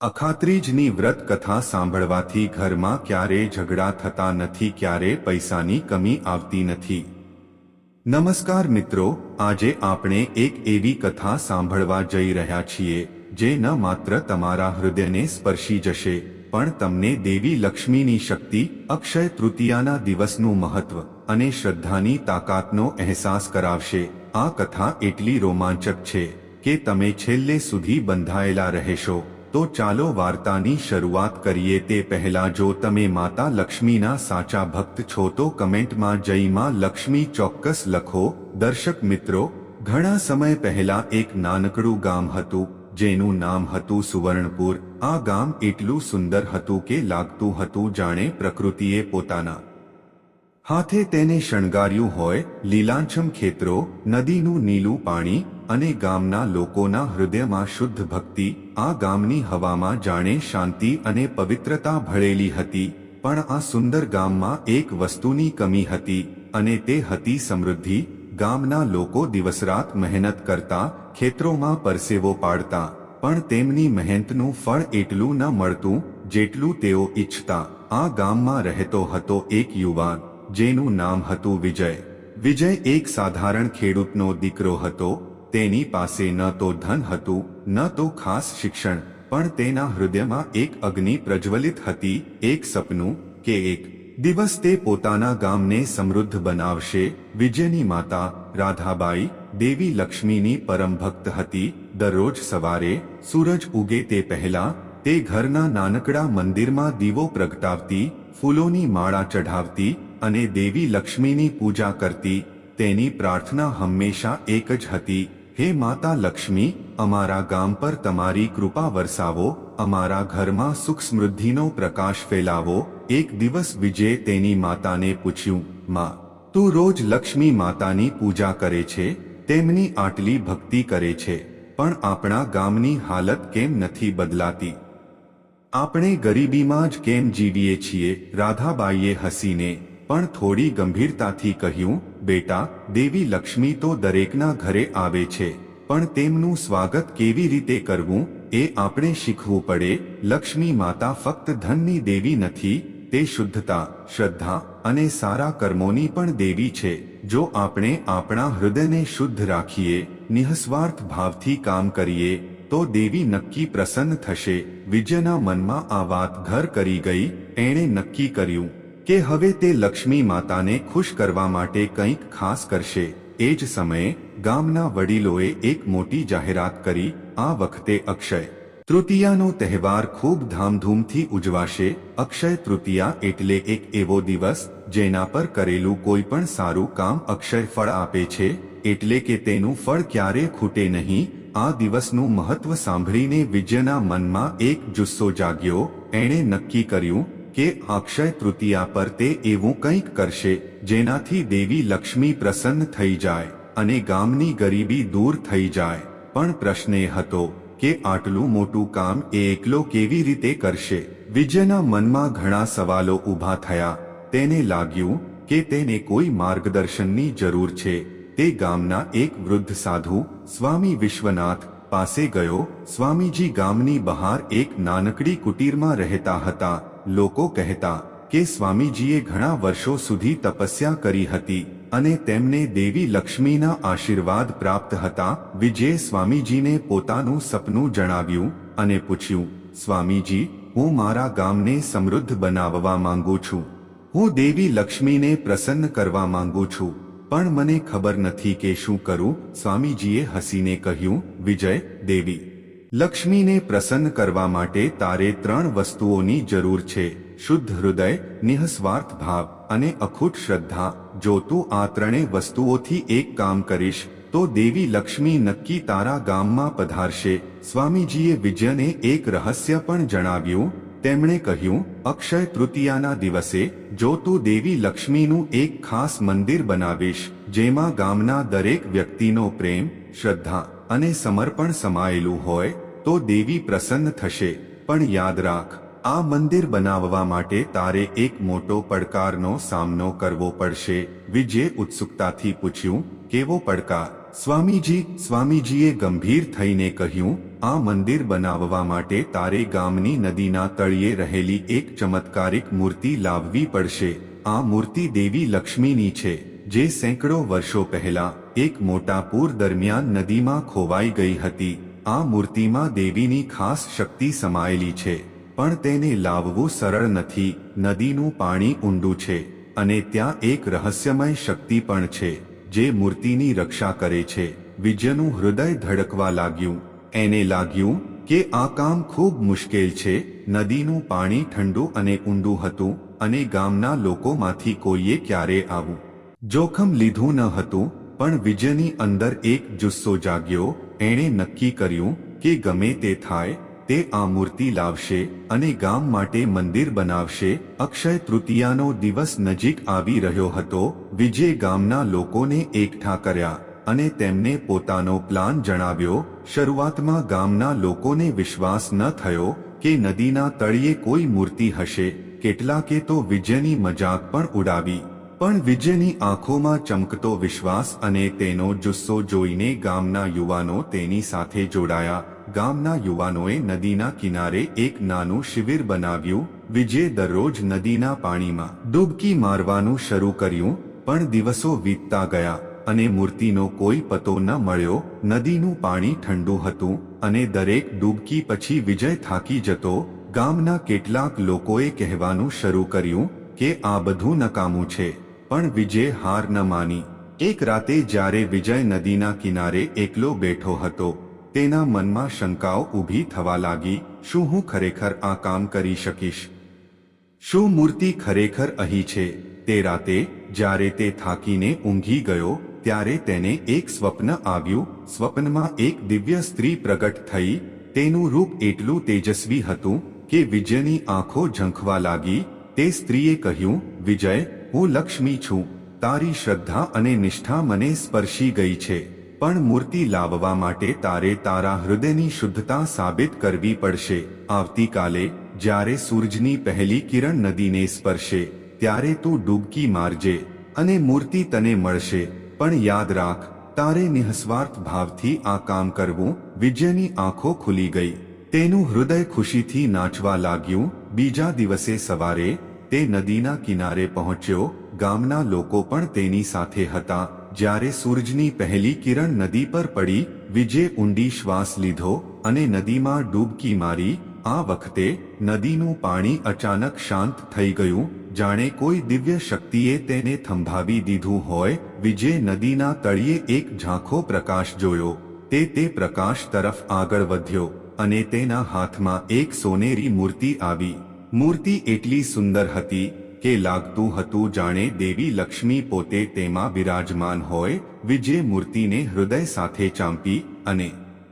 અખાત્રીજની વ્રત કથા સાંભળવાથી ઘરમાં ક્યારેય ઝઘડા થતા નથી ક્યારે પૈસાની કમી આવતી નથી. નમસ્કાર મિત્રો, આજે આપણે એક એવી કથા સાંભળવા જઈ રહ્યા છીએ, જે ન માત્ર તમારા હૃદયને સ્પર્શી જશે, પણ તમને દેવી લક્ષ્મીની શક્તિ, અક્ષય તૃતીયાના દિવસનું મહત્વ અને શ્રદ્ધાની તાકાતનો અહેસાસ કરાવશે. આ કથા એટલી રોમાંચક છે કે તમે છેલ્લે સુધી બંધાયેલા રહેશો. તો ચાલો વાર્તાની શરૂઆત કરીએ તે પહેલા જો તમે માતા લક્ષ્મીના સાચા ભક્ત છો તો કમેન્ટમાં જય માં લક્ષ્મી ચોક્કસ લખો, દર્શક મિત્રો, ઘણા સમય પહેલા એક નાનકડું ગામ હતું, જેનું નામ હતું સુવર્ણપુર. આ ગામ એટલું સુંદર હતું કે લાગતું હતું જાણે પ્રકૃતિએ પોતાના હાથે તેને શણગાર્યું હોય, લીલાંછમ ખેતરો, નદીનું નીલું પાણી અને ગામના લોકોના હૃદયમાં શુદ્ધ ભક્તિ, આ ગામની હવામાં જાણે શાંતિ અને પવિત્રતા ભળેલી હતી, પણ આ સુંદર ગામમાં એક વસ્તુની કમી હતી અને તે હતી સમૃદ્ધિ, ગામના લોકો દિવસરાત મહેનત કરતા, ખેતરોમાં પરસેવો પાડતા, પણ તેમની મહેનતનું ફળ એટલું ન મળતું, જેટલું તેઓ ઈચ્છતા, આ ગામમાં રહેતો હતો એક યુવાન. જેનું નામ હતું વિજય. વિજય એક સાધારણ ખેડૂતનો દીકરો હતો, તેની પાસે ન તો ધન હતું, ન તો ખાસ શિક્ષણ, પણ તેના હૃદયમાં એક અગ્નિ પ્રજ્વલિત હતી, એક સપનું, કે એક દિવસ તે પોતાના ગામને સમૃદ્ધ બનાવશે. વિજયની માતા, રાધાબાઈ, દેવી લક્ષ્મીની પરમ ભક્ત હતી. દરરોજ સવારે, સૂરજ ઉગે તે પહેલા, તે ઘરના નાનકડા મંદિરમાં દીવો પ્રગટાવતી, ફૂલોની માળા ચઢાવતી અને દેવી લક્ષ્મીની પૂજા કરતી, તેની પ્રાર્થના હંમેશા એક જ હતી, હે માતા લક્ષ્મી, અમારા ગામ પર તમારી કૃપા વરસાવો, અમારા ઘરમાં સુખ સમૃદ્ધિનો પ્રકાશ ફેલાવો. એક દિવસ વિજય તેની માતાને પૂછ્યું, માં, તું રોજ લક્ષ્મી માતાની પૂજા કરે છે? તેમની આટલી ભક્તિ કરે છે, પણ આપણા ગામની હાલત કેમ નથી બદલાતી? આપણે ગરીબીમાં જ કેમ જીવીએ છીએ? રાધાબાઈએ હસીને પણ થોડી ગંભીરતાથી કહ્યું, બેટા, દેવી લક્ષ્મી તો દરેકના ઘરે આવે છે, પણ તેમનું સ્વાગત કેવી રીતે કરવું, એ આપણે શીખવું પડે, લક્ષ્મી માતા ફક્ત ધનની દેવી નથી, તે શુદ્ધતા, શ્રદ્ધા અને સારા કર્મોની પણ દેવી છે, જો આપણે આપણા હૃદયને શુદ્ધ રાખીએ, નિઃસ્વાર્થ ભાવથી કામ કરીએ, તો દેવી નક્કી પ્રસન્ન થશે. વિજયના મનમાં આ વાત ઘર કરી ગઈ, એણે નક્કી કર્યું કે હવે તે લક્ષ્મી માતાને ખુશ કરવા માટે કંઈક ખાસ કરશે. એ જ સમયે, ગામના વડીલોએ એક મોટી જાહેરાત કરી, આ વખતે અક્ષય તૃતીયાનો તહેવાર ખૂબ ધામધૂમથી ઉજવાશે. અક્ષય તૃતીયા એટલે એક એવો દિવસ, જેના પર કરેલું કોઈ પણ સારું કામ અક્ષય ફળ આપે છે, એટલે કે તેનું ફળ ક્યારે ખૂટે નહીં. આ દિવસનું મહત્વ સાંભળીને વિજયના મનમાં એક જુસ્સો જાગ્યો. એણે નક્કી કર્યું કે અક્ષય તૃતીયા પર તે એવું કંઈક કરશે, જેનાથી દેવી લક્ષ્મી પ્રસન્ન થઈ જાય અને ગામની ગરીબી દૂર થઈ જાય. પણ પ્રશ્ન એ હતો કે આટલું મોટું કામ એ એકલો કેવી રીતે કરશે? વિજયના મનમાં ઘણા સવાલો ઊભા થયા. તેને લાગ્યું કે તેને કોઈ માર્ગદર્શનની જરૂર છે. તે ગામના એક વૃદ્ધ સાધુ, સ્વામી વિશ્વનાથ, પાસે ગયો. સ્વામીજી ગામની બહાર એક નાનકડી કુટીરમાં રહેતા હતા. લોકો કહેતા કે સ્વામીજીએ ઘણા વર્ષો સુધી તપસ્યા કરી હતી અને તેમને દેવી લક્ષ્મીના આશીર્વાદ પ્રાપ્ત હતા. વિજય સ્વામીજીને પોતાનું સપનું જણાવ્યું અને પૂછ્યું, સ્વામીજી, હું મારા ગામને સમૃદ્ધ બનાવવા માંગુ છું. હું દેવી લક્ષ્મીને પ્રસન્ન કરવા માંગુ છું. પણ મને ખબર નથી કે શું કરું. સ્વામીજીએ હસીને કહ્યું, વિજય, દેવી લક્ષ્મીને પ્રસન્ન કરવા માટે તારે ત્રણ વસ્તુઓની જરૂર છે. શુદ્ધ હૃદય, નિઃસ્વાર્થ ભાવ અને અખૂટ શ્રદ્ધા. જો તું આ ત્રણેય વસ્તુઓથી એક કામ કરીશ, તો દેવી લક્ષ્મી નક્કી તારા ગામમાં પધારશે. સ્વામીજીએ વિજયને એક રહસ્ય પણ જણાવ્યું. તેમણે કહ્યું, અક્ષય તૃતીયાના દિવસે જો તું દેવી લક્ષ્મીનું એક ખાસ મંદિર બનાવીશ, જેમાં ગામના દરેક વ્યક્તિનો પ્રેમ, શ્રદ્ધા અને સમર્પણ સમાયેલું હોય, તો દેવી પ્રસન્ન થશે. પણ યાદ રાખ, આ મંદિર બનાવવા માટે તારે એક મોટો પડકારનો સામનો કરવો પડશે. વિજય ઉત્સુકતાથી પૂછ્યું, કેવો પડકાર? સ્વામીજી, સ્વામીજીએ ગંભીર થઈને કહ્યું, આ મંદિર બનાવવા માટે તારે ગામની નદીના તળિયે રહેલી એક ચમત્કારિક મૂર્તિ લાવવી પડશે. આ મૂર્તિ દેવી લક્ષ્મીની છે. જે સેંકડો વર્ષો પહેલા એક મોટા પૂર દરમિયાન નદીમાં ખોવાઈ ગઈ હતી, આ મૂર્તિમાં દેવીની ખાસ શક્તિ સમાયેલી છે, પણ તેને લાવવું સરળ નથી, નદીનું પાણી ઊંડું છે, અને ત્યાં એક રહસ્યમય શક્તિ પણ છે, જે મૂર્તિની રક્ષા કરે છે, વિજયનું હૃદય ધડકવા લાગ્યું, એને લાગ્યું કે આ કામ ખૂબ મુશ્કેલ છે, નદીનું પાણી ઠંડુ અને ઊંડું હતું, અને ગામના લોકોમાંથી કોઈએ ક્યારે આવું જોખમ લીધું ન હતું, પણ વિજયની અંદર એક જુસ્સો જાગ્યો, એણે નક્કી કર્યું કે ગમે તે થાય, તે આ મૂર્તિ લાવશે અને ગામ માટે મંદિર બનાવશે. અક્ષય તૃતીયાનો દિવસ નજીક આવી રહ્યો હતો, વિજય ગામના લોકોને એકઠા કર્યા અને તેમને પોતાનો પ્લાન જણાવ્યો. શરૂઆતમાં ગામના લોકોને વિશ્વાસ ન થયો કે નદીના તળિયે કોઈ મૂર્તિ હશે, કેટલાકે તો વિજયની મજાક પણ ઉડાવી. પણ વિજયની આંખોમાં ચમકતો વિશ્વાસ અને તેનો જુસ્સો જોઈને ગામના યુવાનો તેની સાથે જોડાયા. ગામના યુવાનોએ નદીના કિનારે એક નાનું શિબિર બનાવ્યું. વિજય દરરોજ નદીના પાણીમાં ડૂબકી મારવાનું શરૂ કર્યું, પણ દિવસો વીતતા ગયા અને મૂર્તિનો કોઈ પતો ન મળ્યો. નદીનું પાણી ઠંડુ હતું અને દરેક ડૂબકી પછી વિજય થાકી જતો. ગામના કેટલાક લોકોએ કહેવાનું શરૂ કર્યું કે આ બધું નકામું છે. પણ વિજય હાર ન માની. એક રાતે જ્યારે વિજય નદીના કિનારે એકલો બેઠો હતો, તેના મનમાં શંકાઓ ઊભી થવા લાગી, શું હું ખરેખર આ કામ કરી શકીશ? શું મૂર્તિ ખરેખર અહીં છે? તે રાતે, જ્યારે તે થાકીને ઊંઘી ગયો, ત્યારે તેને એક સ્વપ્ન આવ્યું. સ્વપ્નમાં એક દિવ્ય સ્ત્રી પ્રગટ થઈ, તેનું રૂપ એટલું તેજસ્વી હતું કે વિજયની આંખો ઝંખવા લાગી. તે સ્ત્રીએ કહ્યું, વિજય હું લક્ષ્મી છું. તારી શ્રદ્ધા અને નિષ્ઠા મને સ્પર્શી ગઈ છે. પણ મૂર્તિ લાવવા માટે તારે તારા હૃદયની શુદ્ધતા સાબિત કરવી પડશે. આવતીકાલે, જ્યારે સૂરજની પહેલી કિરણ નદીને સ્પર્શે, ત્યારે તું ડૂબકી મારજે અને મૂર્તિ તને મળશે. પણ યાદ રાખ, તારે નિઃસ્વાર્થ ભાવથી આ કામ કરવું, વિજયની આંખો ખુલી ગઈ. તેનું હૃદય ખુશીથી નાચવા લાગ્યું. બીજા દિવસે સવારે તે નદીના કિનારે પહોંચ્યો. ગામના લોકો પણ તેની સાથે હતા. જ્યારે સૂરજની પહેલી કિરણ નદી પર પડી, વિજે ઊંડી શ્વાસ લીધો અને નદીમાં ડૂબકી મારી. આ વખતે નદીનું પાણી અચાનક શાંત થઈ ગયું. જાણે કોઈ દિવ્ય શક્તિએ તેને થંભાવી દીધું હોય. વિજય નદીના તળિયે એક ઝાંખો પ્રકાશ જોયો. તે તે પ્રકાશ તરફ આગળ વધ્યો અને તેના હાથમાં એક સોનેરી મૂર્તિ આવી. મૂર્તિ એટલી સુંદર હતી કે લાગતું હતું જાણે દેવી લક્ષ્મી પોતે તેમાં બિરાજમાન હોય વિજય મૂર્તિને હૃદય સાથે ચાંપી અને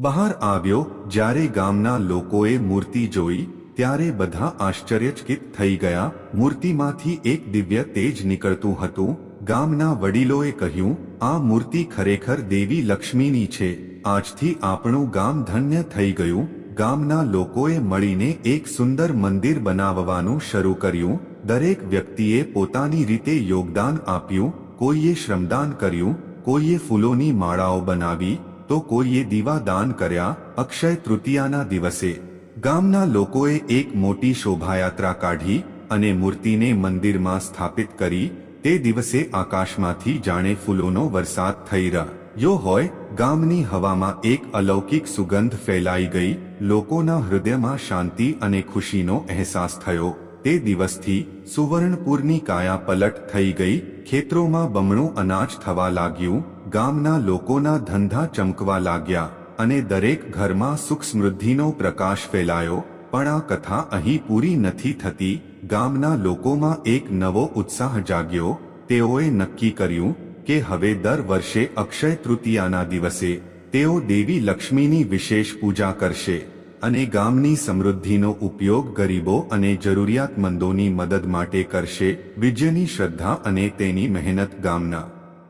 બહાર આવ્યો જ્યારે ગામના લોકોએ મૂર્તિ જોઈ ત્યારે બધા આશ્ચર્યચકિત થઈ ગયા. મૂર્તિમાંથી એક દિવ્ય તેજ નીકળતું હતું. ગામના વડીલોએ કહ્યું, આ મૂર્તિ ખરેખર દેવી લક્ષ્મીની છે. આજથી આપણું ગામ ધન્ય થઈ ગયું. ગામના લોકોએ મળીને એક સુંદર મંદિર બનાવવાનું શરૂ કર્યું. દરેક વ્યક્તિએ પોતાની રીતે યોગદાન આપ્યું. કોઈએ શ્રમદાન કર્યું. કોઈએ ફૂલોની માળાઓ બનાવી. તો કોઈએ દીવા દાન કર્યા. અક્ષય તૃતીયાના દિવસે ગામના લોકોએ એક મોટી શોભાયાત્રા કાઢી અને મૂર્તિને મંદિરમાં સ્થાપિત કરી. તે દિવસે આકાશમાંથી જાણે ફૂલોનો વરસાદ થઈ રહ્યો હોય. ગામની હવામાં એક અલૌકિક સુગંધ ફેલાઈ ગઈ. લોકોના હૃદયમાં શાંતિ અને ખુશીનો અહેસાસ થયો. તે દિવસથી સુવર્ણપુરની કાયા પલટ થઈ ગઈ. ખેતરોમાં બમણું અનાજ થવા લાગ્યું. ગામના લોકોના ધંધા ચમકવા લાગ્યા અને દરેક ઘરમાં સુખ સમૃદ્ધિનો પ્રકાશ ફેલાયો. પણ આ કથા અહીં પૂરી નથી થતી. ગામના લોકોમાં એક નવો ઉત્સાહ જાગ્યો. તેઓએ નક્કી કર્યું કે હવે દર વર્ષે અક્ષય તૃતીયાના દિવસે તેઓ દેવી લક્ષ્મીની વિશેષ પૂજા કરશે અને ગામની સમૃદ્ધિનો ઉપયોગ ગરીબો અને જરૂરિયાતમંદોની મદદ માટે કરશે, વિજયની શ્રદ્ધા અને તેની મહેનત ગામના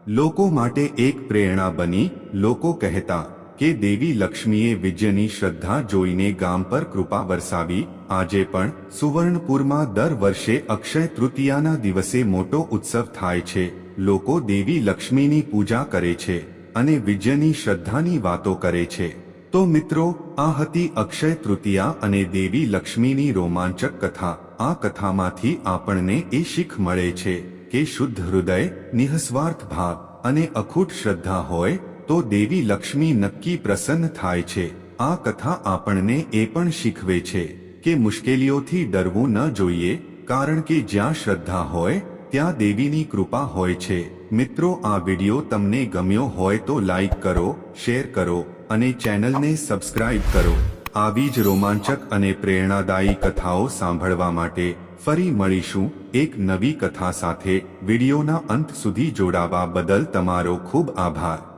લોકો માટે એક પ્રેરણા બની, લોકો કહેતા કે દેવી લક્ષ્મીએ વિજયની શ્રદ્ધા જોઈને ગામ પર કૃપા વરસાવી, આજે પણ સુવર્ણપુરમાં દર વર્ષે અક્ષય તૃતીયાના દિવસે મોટો ઉત્સવ થાય છે, લોકો દેવી લક્ષ્મીની પૂજા કરે છે. અને વિજયની શ્રદ્ધાની વાતો કરે છે. તો મિત્રો, આ હતી અક્ષય તૃતીયા અને દેવી લક્ષ્મીની રોમાંચક કથા. આ કથામાંથી આપણને એ શીખ મળે છે કે શુદ્ધ હૃદય, નિઃસ્વાર્થ ભાવ અને અખૂટ શ્રદ્ધા હોય, તો દેવી લક્ષ્મી નક્કી પ્રસન્ન થાય છે. આ કથા આપણને એ પણ શીખવે છે કે મુશ્કેલીઓથી ડરવું ન જોઈએ, કારણ કે જ્યાં શ્રદ્ધા હોય, ત્યાં દેવીની કૃપા હોય છે. મિત્રો, આ વિડિયો તમને ગમ્યો હોય તો લાઈક કરો, શેર કરો અને ચેનલને સબસ્ક્રાઇબ કરો. આવી જ રોમાંચક અને પ્રેરણાદાયી કથાઓ સાંભળવા માટે ફરી મળીશું એક નવી કથા સાથે. વિડિયોના અંત સુધી જોડાવા બદલ તમારો ખૂબ આભાર.